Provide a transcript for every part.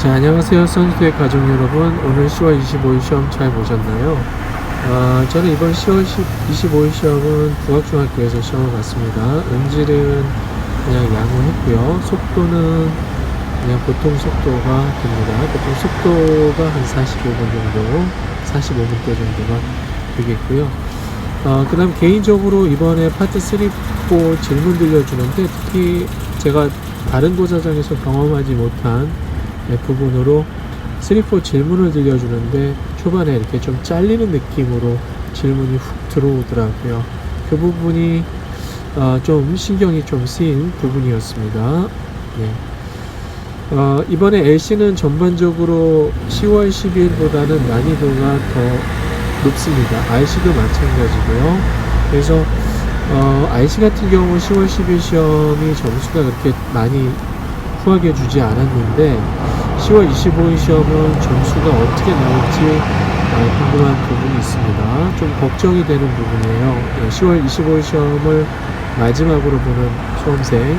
자, 안녕하세요. 선수의 가족 여러분. 오늘 10월 25일 시험 잘 보셨나요? 아, 저는 이번 10월 25일 시험은 국악중학교에서 시험을 봤습니다. 음질은 그냥 양호했고요. 속도는 그냥 보통 속도가 됩니다. 보통 속도가 한 45분 정도, 45분대 정도가 되겠고요. 어, 그 다음 개인적으로 이번에 파트 3, 4 질문 들려주는데 특히 제가 다른 고사장에서 경험하지 못한 네, 부분으로 3, 4 질문을 들려주는데 초반에 이렇게 좀 잘리는 느낌으로 질문이 훅 들어오더라고요. 그 부분이 어, 좀 신경이 좀 쓰인 부분이었습니다. 네. 어, 이번에 LC는 전반적으로 10월 10일보다는 난이도가 더 높습니다. RC도 마찬가지고요. 그래서 어, RC 같은 경우 10월 10일 시험이 점수가 그렇게 많이 후하게 주지 않았는데 10월 25일 시험은 점수가 어떻게 나올지 아, 궁금한 부분이 있습니다. 좀 걱정이 되는 부분이에요. 네, 10월 25일 시험을 마지막으로 보는 수험생이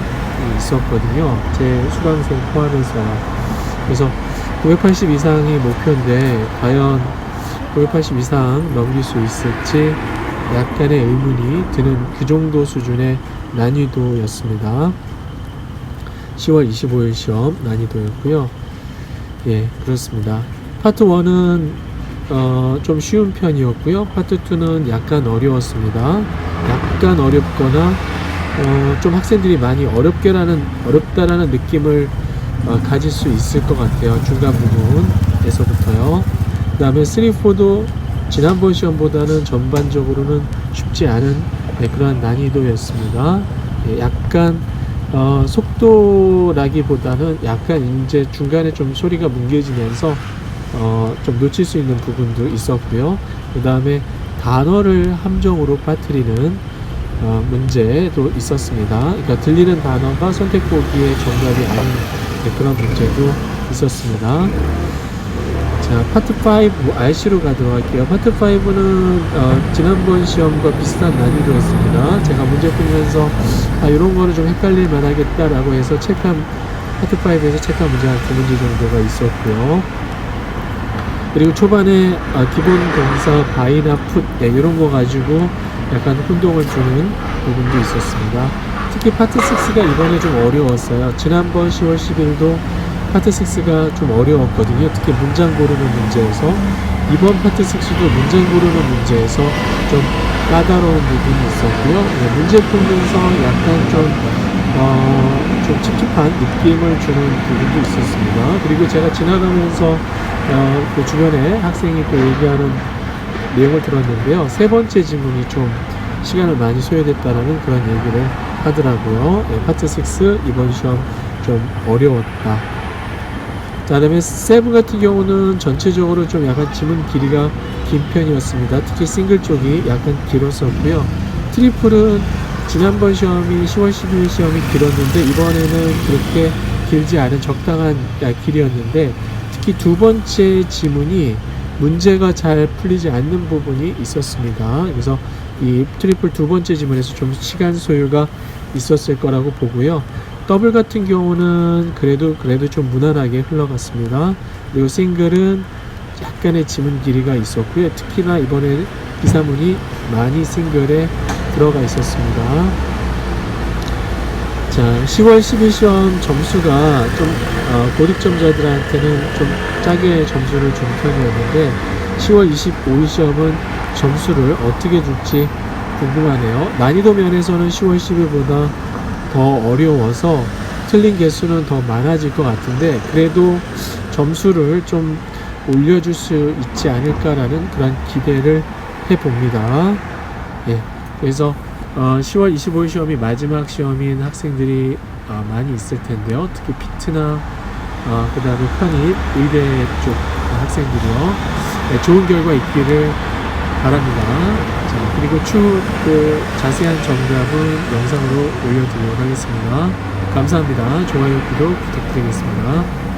있었거든요. 제 수강생 포함해서. 그래서 980 이상이 목표인데 과연 980 이상 넘길 수 있을지 약간의 의문이 드는 그 정도 수준의 난이도였습니다. 10월 25일 시험 난이도였고요. 예, 그렇습니다. 파트 1은 어, 좀 쉬운 편이었고요. 파트 2는 약간 어려웠습니다. 약간 어렵거나 어, 좀 학생들이 많이 어렵게라는 어렵다라는 느낌을 어, 가질 수 있을 것 같아요. 중간 부분에서부터요. 그 다음에 3, 4도 지난번 시험보다는 전반적으로는 쉽지 않은 네, 그러한 난이도였습니다. 예, 약간 어, 속도라기보다는 약간 이제 중간에 좀 소리가 뭉개지면서 어, 좀 놓칠 수 있는 부분도 있었고요. 그 다음에 단어를 함정으로 빠뜨리는 어, 문제도 있었습니다. 그러니까 들리는 단어가 선택 보기에 정답이 아닌 네, 그런 문제도 있었습니다. 자, 파트 5 RC로 가도록 할게요. 파트 5는 어, 지난번 시험과 비슷한 난이도였습니다. 제가 문제 풀면서 아, 이런 거는 좀 헷갈릴 만하겠다라고 해서 체크한 파트 5에서 체크한 문제 한두 문제 정도가 있었고요. 그리고 초반에 아, 기본 동사 바이나 풋 네, 이런 거 가지고 약간 혼동을 주는 부분도 있었습니다. 특히 파트 6가 이번에 좀 어려웠어요. 지난번 10월 10일도 파트 6가 좀 어려웠거든요. 특히 문장 고르는 문제에서 이번 파트 6도 문장 고르는 문제에서 좀 까다로운 부분이 있었고요. 네, 문제 풀면서 약간 좀, 어, 좀 찝찝한 느낌을 주는 부분도 있었습니다. 그리고 제가 지나가면서 어, 그 주변에 학생이 또 얘기하는 내용을 들었는데요. 세 번째 지문이 좀 시간을 많이 소요됐다라는 그런 얘기를 하더라고요. 네, 파트 6 이번 시험 좀 어려웠다. 자, 그다음에 세븐 같은 경우는 전체적으로 좀 약간 지문 길이가 긴 편이었습니다. 특히 싱글 쪽이 약간 길었었고요. 트리플은 지난번 시험이 10월 12일 시험이 길었는데 이번에는 그렇게 길지 않은 적당한 길이었는데 특히 두 번째 지문이 문제가 잘 풀리지 않는 부분이 있었습니다. 그래서 이 트리플 두 번째 지문에서 좀 시간 소요가 있었을 거라고 보고요. 더블 같은 경우는 그래도 그래도 좀 무난하게 흘러갔습니다. 그리고 싱글은 약간의 지문 길이가 있었고요. 특히나 이번에 기사문이 많이 싱글에 들어가 있었습니다. 자, 10월 10일 시험 점수가 좀 어, 고득점자들한테는 좀 짜게 점수를 준 편이었는데 10월 25일 시험은 점수를 어떻게 줄지 궁금하네요. 난이도 면에서는 10월 10일보다 더 어려워서 틀린 개수는 더 많아질 것 같은데 그래도 점수를 좀 올려줄 수 있지 않을까라는 그런 기대를 해봅니다. 예, 그래서 어, 10월 25일 시험이 마지막 시험인 학생들이 어, 많이 있을 텐데요. 특히 피트나 어, 그 다음에 편입, 의대 쪽 학생들이요. 네, 좋은 결과 있기를 바랍니다. 자, 그리고 추후 그 자세한 정답은 영상으로 올려드리도록 하겠습니다. 감사합니다. 좋아요, 구독 부탁드리겠습니다.